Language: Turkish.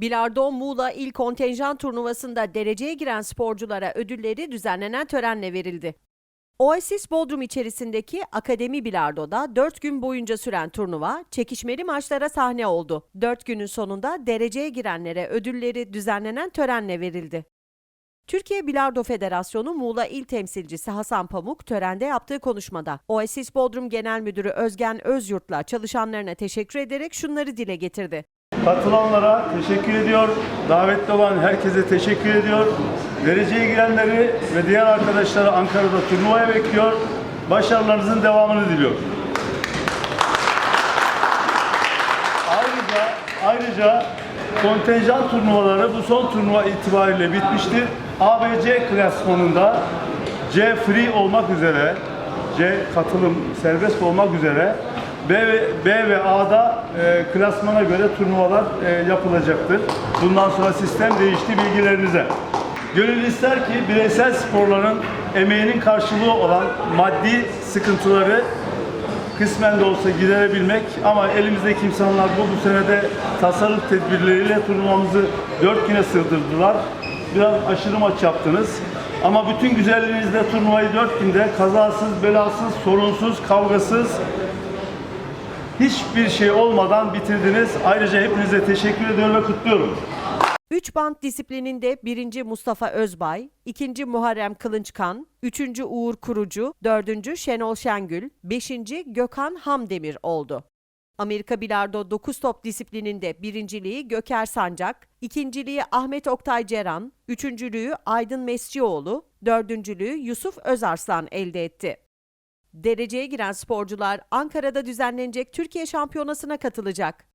Bilardo Muğla İl Kontenjan Turnuvası'nda dereceye giren sporculara ödülleri düzenlenen törenle verildi. Oasis Bodrum içerisindeki Akademi Bilardo'da 4 gün boyunca süren turnuva çekişmeli maçlara sahne oldu. 4 günün sonunda dereceye girenlere ödülleri düzenlenen törenle verildi. Türkiye Bilardo Federasyonu Muğla İl Temsilcisi Hasan Pamuk törende yaptığı konuşmada Oasis Bodrum Genel Müdürü Özgen Özyurt'la çalışanlarına teşekkür ederek şunları dile getirdi. Katılanlara teşekkür ediyor. Davetli olan herkese teşekkür ediyor. Dereceye girenleri ve diğer arkadaşları Ankara'da turnuvaya bekliyor. Başarılarınızın devamını diliyor. Ayrıca ayrıca kontenjan turnuvaları bu son turnuva itibariyle bitmiştir. ABC klasmanında C free olmak üzere, C katılım serbest olmak üzere B ve, B ve A'da e, klasmana göre turnuvalar e, yapılacaktır. Bundan sonra sistem değişti bilgilerinize. Gönül ister ki bireysel sporların emeğinin karşılığı olan maddi sıkıntıları kısmen de olsa giderebilmek ama elimizdeki insanlar bu, bu senede tasarruf tedbirleriyle turnuvamızı dört güne sığdırdılar. Biraz aşırı maç yaptınız. Ama bütün güzelliğinizle turnuvayı dört günde kazasız, belasız, sorunsuz, kavgasız, hiçbir şey olmadan bitirdiniz. Ayrıca hepinize teşekkür ediyorum ve kutluyorum. 3 band disiplininde 1. Mustafa Özbay, 2. Muharrem Kılınçkan, 3. Uğur Kurucu, 4. Şenol Şengül, 5. Gökhan Hamdemir oldu. Amerika Bilardo 9 top disiplininde birinciliği Göker Sancak, ikinciliği Ahmet Oktay Ceran, üçüncülüğü Aydın Mescioğlu, dördüncülüğü Yusuf Özarslan elde etti. Dereceye giren sporcular Ankara'da düzenlenecek Türkiye Şampiyonası'na katılacak.